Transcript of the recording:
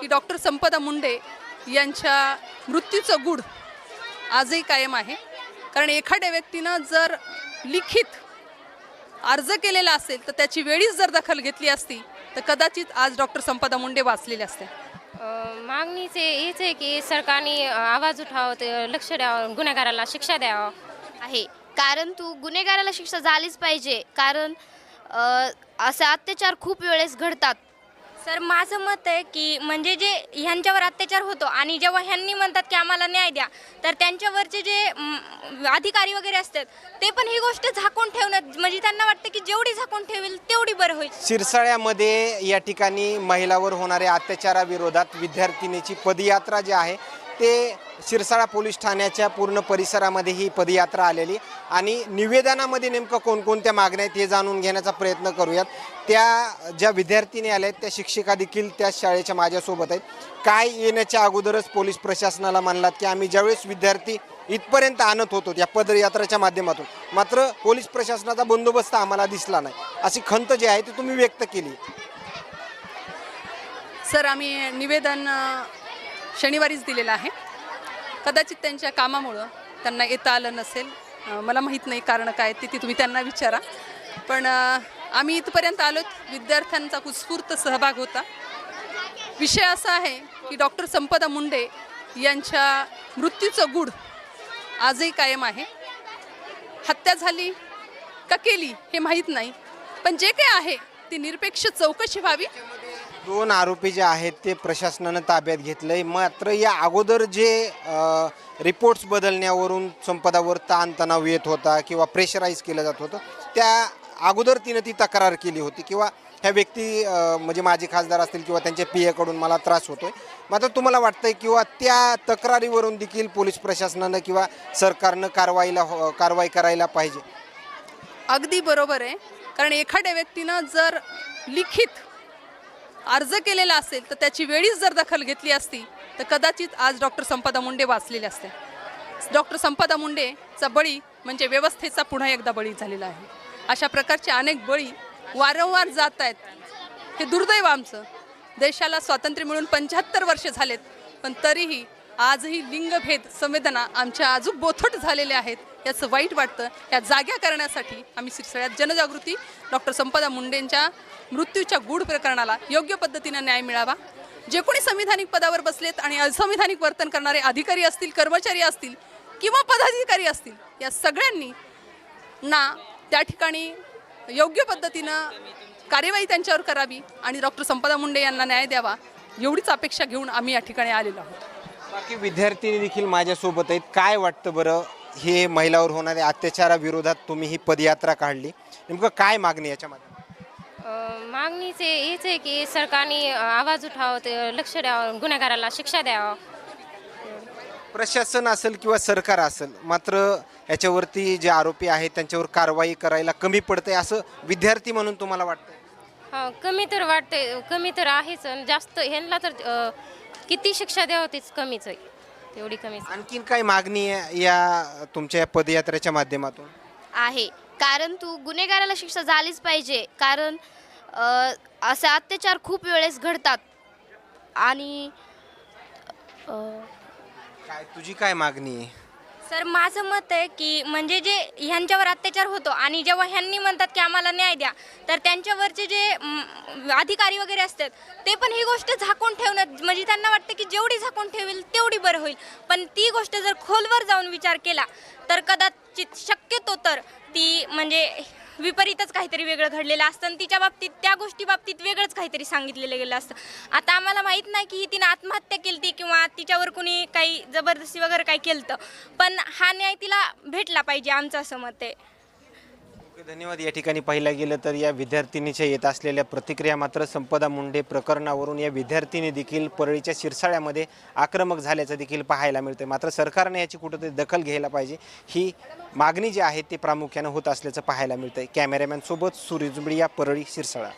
की डॉक्टर संपदा मुंडे यांच्या मृत्यूचं गूढ आजही कायम आहे. कारण एखाद्या व्यक्तीनं जर लिखित अर्ज केलेला असेल तर त्याची वेळीच जर दखल घेतली असती तर कदाचित आज डॉक्टर संपदा मुंडे वाचलेले असते. मागणीचे हेच आहे की सरकारने आवाज उठावं ते लक्ष द्यावं गुन्हेगाराला शिक्षा द्यावं. आहे. कारण तू गुन्हेगाराला शिक्षा झालीच पाहिजे. कारण असे अत्याचार खूप वेळेस घडतात. सर माझं मत आहे की म्हणजे जे ह्यांच्यावर अत्याचार होतो आणि जेव्हा ह्यांनी म्हणतात की आम्हाला न्याय द्या तर त्यांच्यावरचे जे म, अधिकारी वगैरे असतात ते पण ही गोष्ट झाकून ठेवणं म्हणजे त्यांना वाटतं की जेवढी झाकून ठेवेल तेवढी बरं होईल. शिरसाळ्यामध्ये या ठिकाणी महिलावर होणाऱ्या अत्याचाराविरोधात विद्यार्थिनीची पदयात्रा जी आहे ते शिरसाळा पोलीस ठाण्याच्या पूर्ण परिसरामध्ये ही पदयात्रा आलेली. आणि निवेदनामध्ये नेमकं कोणकोणत्या मागण्या आहेत हे जाणून घेण्याचा प्रयत्न करूयात. त्या ज्या विद्यार्थीने आल्या आहेत त्या शिक्षिका देखील त्या शाळेच्या माझ्यासोबत आहेत. काय येण्याच्या अगोदरच पोलीस प्रशासनाला म्हणलात की आम्ही ज्यावेळेस विद्यार्थी इथपर्यंत आणत होतो या पदयात्रेच्या माध्यमातून मात्र पोलीस प्रशासनाचा बंदोबस्त आम्हाला दिसला नाही. अशी खंत जी आहे ती तुम्ही व्यक्त केली. सर आम्ही निवेदन शनिवारीच दिलेलं आहे. कदाचित त्यांच्या कामामुळं त्यांना येता आलं नसेल. मला माहीत नाही कारण काय ते तुम्ही त्यांना विचारा. पण आम्ही इथपर्यंत आलोत. विद्यार्थ्यांचा उत्स्फूर्त सहभाग होता. विषय असा आहे की डॉक्टर संपदा मुंडे यांच्या मृत्यूचं गूढ आजही कायम आहे. हत्या झाली का केली हे माहीत नाही. पण जे काही आहे ती निरपेक्ष चौकशी व्हावी. दोन आरोपी जे आहेत ते प्रशासनानं ताब्यात घेतलंय. मात्र या अगोदर जे रिपोर्ट्स बदलण्यावरून संपदावर ताणतणाव येत होता किंवा प्रेशराईज केलं जात होतं त्या अगोदर तिनं ती तक्रार केली होती किंवा ह्या व्यक्ती म्हणजे माझे खासदार असतील किंवा त्यांच्या पी एकडून मला त्रास होतोय. मात्र तुम्हाला वाटतंय किंवा त्या तक्रारीवरून देखील पोलीस प्रशासनानं किंवा सरकारनं कारवाईला हो- कारवाई करायला पाहिजे? अगदी बरोबर आहे. कारण एखाद्या व्यक्तीनं जर लिखित अर्ज केलेला असेल तर त्याची वेळीच जर दखल घेतली असती तर कदाचित आज डॉक्टर संपदा मुंडे वाचलेले असते. डॉक्टर संपदा मुंडेचा बळी म्हणजे व्यवस्थेचा पुन्हा एकदा बळी झालेला आहे. अशा प्रकारचे अनेक बळी वारंवार जात आहेत हे दुर्दैव आमचं. देशाला स्वातंत्र्य मिळून पंच्याहत्तर वर्ष झालेत पण तरीही आजही लिंगभेद संवेदना आमच्या अजून बोथट झालेल्या आहेत याचं वाईट वाटतं. या जाग्या करण्यासाठी आम्ही सगळ्यात जनजागृती डॉक्टर संपदा मुंडेंच्या मृत्यूच्या गूढ प्रकरणाला योग्य पद्धतीनं न्याय मिळावा. जे कोणी संविधानिक पदावर बसलेत आणि असंविधानिक वर्तन करणारे अधिकारी असतील कर्मचारी असतील किंवा पदाधिकारी असतील या सगळ्यांनी ना त्या ठिकाणी योग्य पद्धतीनं कार्यवाही त्यांच्यावर करावी आणि डॉक्टर संपदा मुंडे यांना न्याय द्यावा एवढीच अपेक्षा घेऊन आम्ही या ठिकाणी आलेलो आहोत. बाकी विद्यार्थी देखील माझ्यासोबत आहेत. काय वाटतं बरं? हे महिलावर होणाऱ्या अत्याचाराविरोधात तुम्ही ही पदयात्रा काढली. नेमकं काय मागणी याच्यामध्ये? मागणीचे हेच आहे की सरकारने आवाज उठावं ते लक्ष द्यावं गुन्हेगाराला शिक्षा द्यावं. प्रशासन असेल किंवा सरकार असेल मात्र याच्यावरती जे आरोपी आहेत त्यांच्यावर कारवाई करायला कमी पडते असं विद्यार्थी म्हणून तुम्हाला वाटतं हा, कमी तर वाटते कमी तर आहेच. आणि जास्त ह्यांना तर अ, किती शिक्षा द्यावं तीच कमीच आहे. तेवढी कमीच आणखीन काय मागणी आहे या तुमच्या या पदयात्रेच्या माध्यमातून? आहे. कारण तू गुन्हेगाराला शिक्षा झालीच पाहिजे. कारण अ, असे अत्याचार खूप वेळेस घडतात. आणि अ, काय तुझी काय मागणी आहे? सर माझं मत आहे की म्हणजे जे ह्यांच्यावर अत्याचार होतो आणि जेव्हा ह्यांनी म्हणतात की आम्हाला न्याय द्या तर त्यांच्यावरचे जे म, अधिकारी वगैरे असतात ते पण ही गोष्ट झाकून ठेवणं म्हणजे त्यांना वाटतं की जेवढी झाकून ठेवेल तेवढी बरं होईल. पण ती गोष्ट जर खोलवर जाऊन विचार केला तर कदाचित शक्यतो तर ती म्हणजे विपरीतच काहीतरी वेगळं घडलेलं असतं आणि तिच्या बाबतीत त्या गोष्टी बाबतीत वेगळंच काहीतरी सांगितलेलं गेलं असतं. आता आम्हाला माहीत नाही की ही तिनं आत्महत्या केली ती किंवा तिच्यावर कुणी काही जबरदस्ती वगैरे काही केलं पण हा न्याय तिला भेटला पाहिजे आमचं असं मत आहे. धन्यवाद. या ठिकाणी पाहिलं गेलं तर या विद्यार्थिनीच्या येत असलेल्या प्रतिक्रिया मात्र संपदा मुंडे प्रकरणावरून या विद्यार्थिनी देखील परळीच्या शिरसाळ्यामध्ये आक्रमक झाल्याचं देखील पाहायला मिळतं मात्र सरकारने याची कुठंतरी दखल घ्यायला पाहिजे. ही मागणी जी आहे ती प्रामुख्यानं होत असल्याचं पाहायला मिळतं कॅमेरामॅनसोबत सूर्य जुंबडी या परळी शिरसाळा.